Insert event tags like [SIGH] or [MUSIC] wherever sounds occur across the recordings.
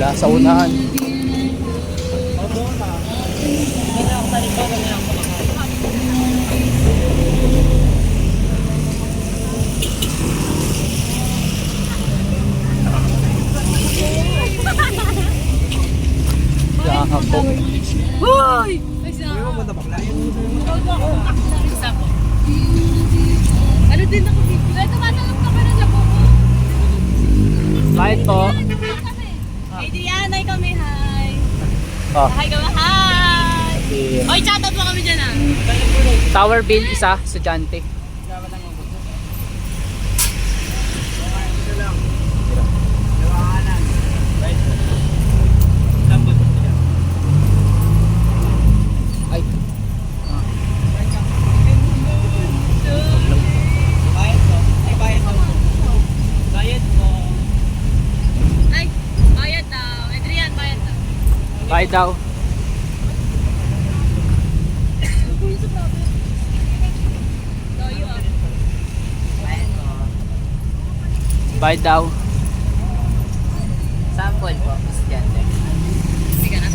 Wala sa unahan. Hoy! Ano din ako dito? Tumatanggap ka pa na sa buko. Kahit po. Adriana, ay kami, hi. Oh, Hi kami, hi. si Oy, chatot mo kami dyan ah. Tower Bill, isa, estudyante. Bye daw. Ah. Bye daw. Sample po. Hindi ka na.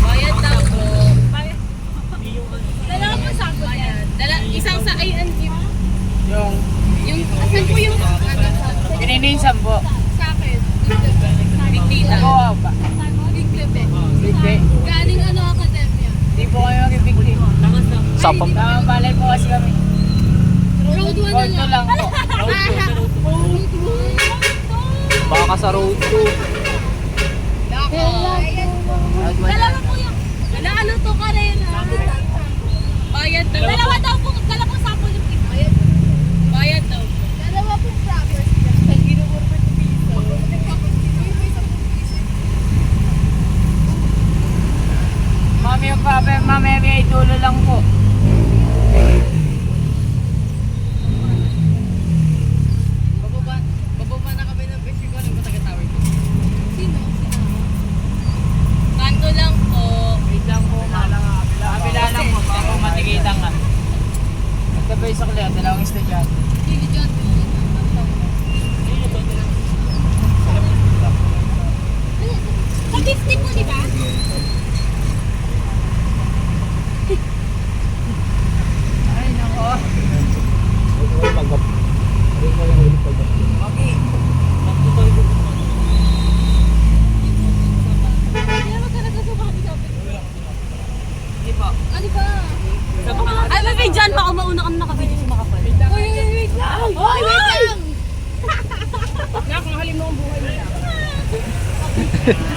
Bayad daw po. Bayad. Dalawa po sa ako yan. Dala, isang sa ay and yung Yung yung asan po yung ano sa pinininsan po. sa akin. Big tita. Oo ba? Big bebe. Bigbe. Galing ano akademya. Di po kayo mag-bigbe. Sapam. Tama balay po kasi kami. Road 1 Road na to lang po. [LAUGHS] Road 2. Baka sa road 2. Dalawa po yung Wala ano to ka rin? Bayad po. Dalawa po sample yung piso. Bayad. Bayad daw. Dalawa po proper. Ginumur po yung piso. Mami yung pape, mami may dulo lang po. Bababa, bababa na kami ng fish ko. Ano ba taga-tower ko? Sino? Kanto lang po. Wait lang po, kabila. Lang po, baka po matikitan ka. Nagkabay sa kulihan, dalawang estudyante. Sino dyan? Sa 50 po, di ba? Ay, nako. Okay. Kaya magkaraga sa mga sabi. Hindi po. Ano ba? Ay, may may dyan. Baka mauna kami nakabili sa makapal. Uy, wait, wait lang. Uy, wait lang. Nakakahalim mo ang buhay nila. [LAUGHS]